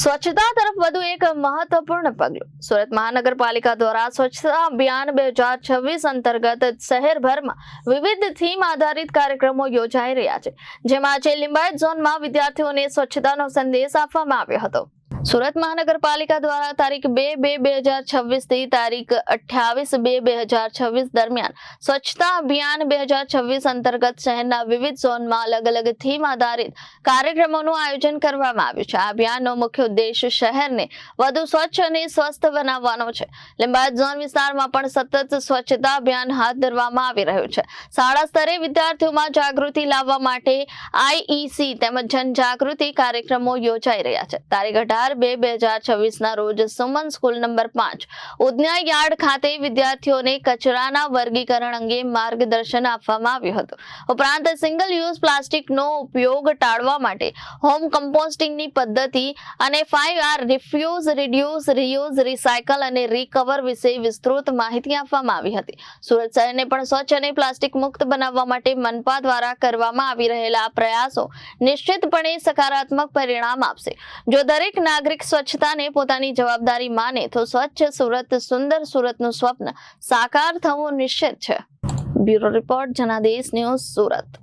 સ્વચ્છતા તરફ વધુ એક મહત્વપૂર્ણ પગલું. સુરત મહાનગરપાલિકા દ્વારા સ્વચ્છતા અભિયાન બે હજાર છવ્વીસ અંતર્ગત શહેરભરમાં વિવિધ થીમ આધારિત કાર્યક્રમો યોજાઈ રહ્યા છે. જેમાં આજે લિંબાયત ઝોનમાં વિદ્યાર્થીઓને સ્વચ્છતાનો સંદેશ આપવામાં આવ્યો હતો. સુરત મહાનગરપાલિકા દ્વારા તારીખ બે બે બે હજાર છવ્વીસથી તારીખ અઠ્યાવીસ બે બે હજાર છવ્વીસ દરમિયાન સ્વચ્છતા અભિયાન બે હજાર છવ્વીસ અંતર્ગત શહેરના વિવિધ ઝોનમાં અલગ અલગ થીમ આધારિત કાર્યક્રમોનું આયોજન કરવામાં આવ્યું છે. આ અભિયાનનો મુખ્ય ઉદ્દેશ શહેરને વધુ સ્વચ્છ અને સ્વસ્થ બનાવવાનો છે. લિંબાયત ઝોન વિસ્તારમાં પણ સતત સ્વચ્છતા અભિયાન હાથ ધરવામાં આવી રહ્યું છે. શાળા સ્તરે વિદ્યાર્થીઓમાં જાગૃતિ લાવવા માટે આઈઈસી તેમજ જનજાગૃતિ કાર્યક્રમો યોજાઈ રહ્યા છે. તારીખ અઢાર બે બે હજાર છવ્વીસના રોજ સુમન સ્કૂલ નંબર પાંચ, ઉધના યાર્ડ ખાતે વિદ્યાર્થીઓને કચરાના વર્ગીકરણ અંગે માર્ગદર્શન આપવામાં આવ્યું હતું. ઉપરાંત સિંગલ યુઝ પ્લાસ્ટિકનો ઉપયોગ ટાળવા માટે હોમ કમ્પોસ્ટિંગની પદ્ધતિ અને five R refuse reduce reuse recycle અને રિકવર વિશે વિસ્તૃત માહિતી આપવામાં આવી હતી. સુરત શહેરને પણ સ્વચ્છ અને પ્લાસ્ટિક મુક્ત બનાવવા માટે મનપા દ્વારા કરવામાં આવી રહેલા પ્રયાસો નિશ્ચિતપણે સકારાત્મક પરિણામ આપશે. જો દરેક નાગરિક સ્વચ્છતાને પોતાની જવાબદારી માને તો સ્વચ્છ સુરત, સુંદર સુરતનું સ્વપ્ન સાકાર થવું નિશ્ચિત છે. Bureau report, Janadesh news Surat.